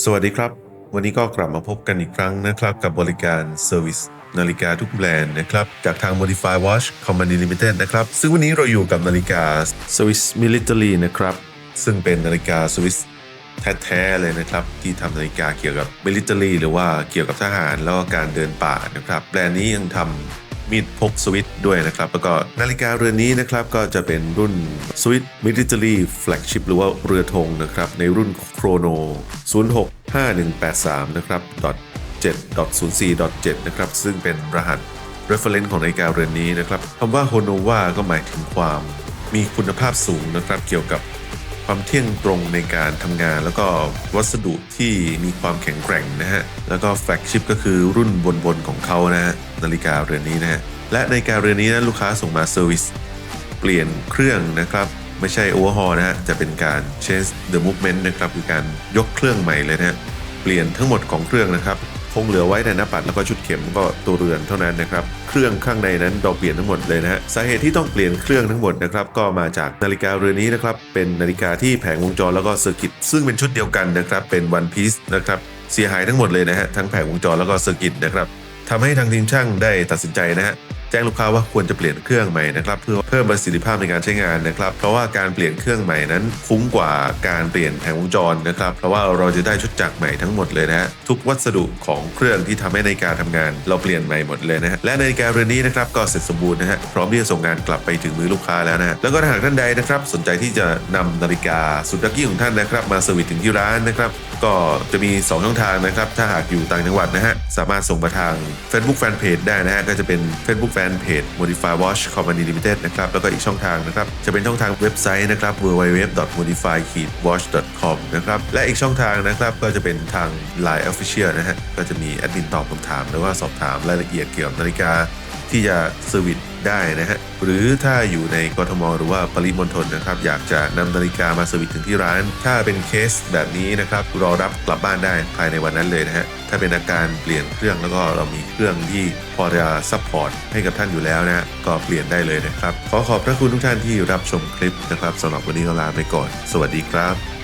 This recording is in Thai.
สวัสดีครับ วันนี้ก็กลับมาพบกันอีกครั้งนะครับกับบริการ Service นาฬิกาทุกแบรนด์นะครับ จากทาง Modify Watch Company Limited นะครับ ซึ่งวันนี้เราอยู่กับนาฬิกา Swiss Military นะครับ ซึ่งเป็นนาฬิกาสวิสแท้ๆเลยนะครับ ที่ทำนาฬิกาเกี่ยวกับ Military หรือว่าเกี่ยวกับทหารแล้วก็การเดินป่านะครับ แบรนด์นี้ยังทำ มีดพกสวิตด้วยนะครับ แล้วก็นาฬิกาเรือนนี้นะครับก็จะเป็นรุ่น Swiss Military Flagship หรือว่าเรือธงนะครับ ในรุ่นโครโน 065183 นะครับ 7.04.7 นะครับ ซึ่งเป็นรหัส reference ของนาฬิกาเรือนนี้นะครับคำว่า Honova ก็หมายถึงความมีคุณภาพสูงนะครับ เกี่ยวกับความเที่ยงตรงในการทำงาน แล้วก็วัสดุที่มีความแข็งแกร่งนะฮะ แล้วก็แฟลกชิพก็คือรุ่นบนๆของเขานะฮะ นาฬิกาเรือนนี้นะฮะและนาฬิกาเรือนนี้นะลูกค้าส่งมาเซอร์วิสเปลี่ยนเครื่องนะครับ ไม่ใช่โอเวอร์ฮอลนะฮะจะเป็นการ change the movement นะครับคือการยกเครื่องใหม่เลยนะฮะเปลี่ยนทั้งหมดของเครื่องนะครับคงเหลือไว้แต่หน้าปัดแล้วก็ชุดเข็มก็ตัวเรือนเท่านั้นนะครับ เครื่องข้างในนั้นเราเปลี่ยนทั้งหมดเลยนะฮะสาเหตุที่ต้องเปลี่ยนเครื่องทั้งหมดนะครับก็มาจากนาฬิกาเรือนนี้นะครับเป็นนาฬิกาที่แผงวงจรแล้วก็เซอร์กิตซึ่งเป็นชุดเดียวกันนะครับเป็นวันพีซนะครับเสียหายทั้งหมดเลยนะฮะทั้งแผงวงจรแล้วก็เซอร์กิตนะครับ ทำให้ทางทีมช่างได้ตัดสินใจนะฮะแจ้งลูกค้าว่าควรจะเปลี่ยนเครื่องใหม่นะครับเพื่อเพิ่มประสิทธิภาพในการใช้งานนะครับ เพราะว่าการเปลี่ยนเครื่องใหม่นั้นคุ้มกว่าการเปลี่ยนแผงวงจรนะครับ เพราะว่าเราจะได้ชุดจักรใหม่ทั้งหมดเลยนะฮะทุกวัสดุของเครื่องที่ทำให้นาฬิกาทำงาน เราเปลี่ยนใหม่หมดเลยนะฮะและนาฬิกาเรือนนี้นะครับก็เสร็จสมบูรณ์นะฮะพร้อมที่จะส่งงานกลับไปถึงมือลูกค้าแล้วนะฮะแล้วก็หากท่านใดนะครับ สนใจที่จะนำนาฬิกาสุดลักกี้ของท่านนะครับ มาเซอร์วิสถึงที่ร้านนะครับ ก็จะมี 2 ช่องทางนะครับ ถ้าหากอยู่ต่างจังหวัดนะฮะ สามารถส่งมาทาง Facebook Fanpage ได้นะฮะ ก็จะเป็น Facebook Fanpage Modify Watch Company Limited นะครับ แล้วก็อีกช่องทางนะครับ จะเป็นช่องทางเว็บไซต์นะครับ www.modify-watch.com นะครับ และอีกช่องทางนะครับก็จะเป็นทาง Line Official นะฮะ ก็จะมีแอดมินตอบคำถามหรือว่าสอบถามรายละเอียดเกี่ยวกับนาฬิกา ที่จะเซอร์วิสได้นะฮะหรือถ้าอยู่ในกทม หรือว่าปริมณฑลนะครับ อยากจะนำนาฬิกามาเซอร์วิสถึงที่ร้าน ถ้าเป็นเคสแบบนี้นะครับรอรับกลับบ้านได้ภายในวันนั้นเลยนะฮะถ้าเป็นอาการเปลี่ยนเครื่องแล้วก็เรามีเครื่องที่พอจะซัพพอร์ตให้กับท่านอยู่แล้วนะฮะก็เปลี่ยนได้เลยนะครับ ขอขอบพระคุณทุกท่านที่รับชมคลิปนะครับสำหรับวันนี้ก็ลาไปก่อน สวัสดีครับ